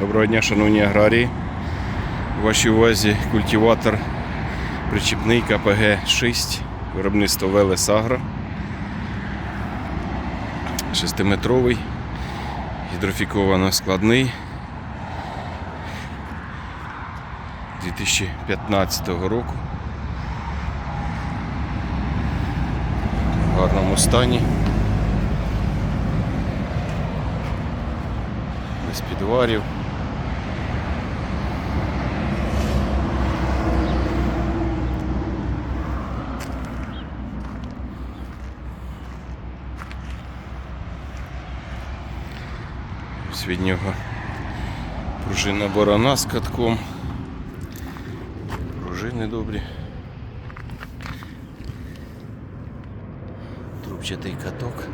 Доброго дня, шановні аграрії. У вашій увазі культиватор причіпний КПГ-6, виробництво Велес Агро. 6-метровий, гідрофіковано складний. 2015 року. В гарному стані. Без підварів. Ось пружина борона з катком. Пружини добрі. Трубчатий каток.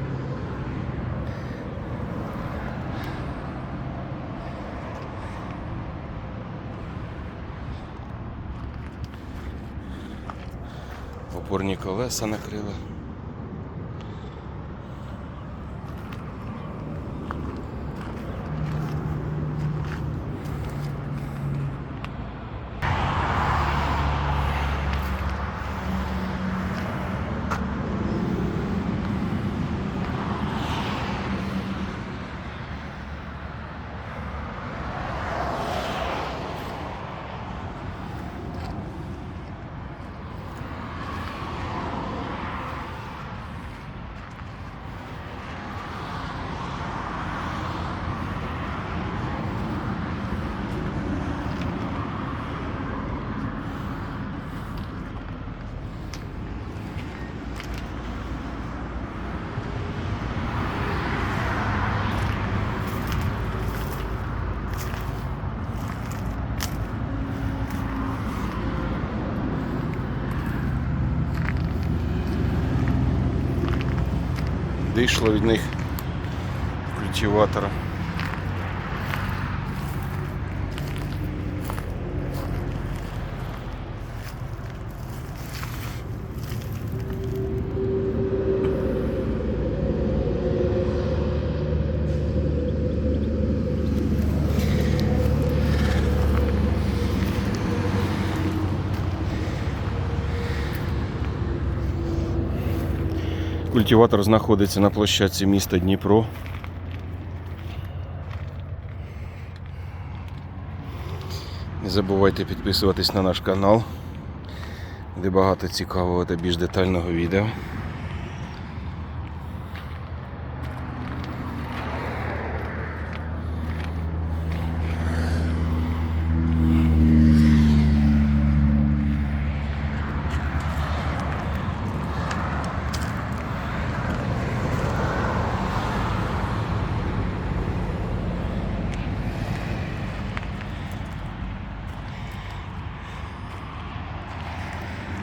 Опорні колеса накрили. Вийшло від них культиватора. Культиватор знаходиться на площадці міста Дніпро. Не забувайте підписуватись на наш канал, де багато цікавого та більш детального відео.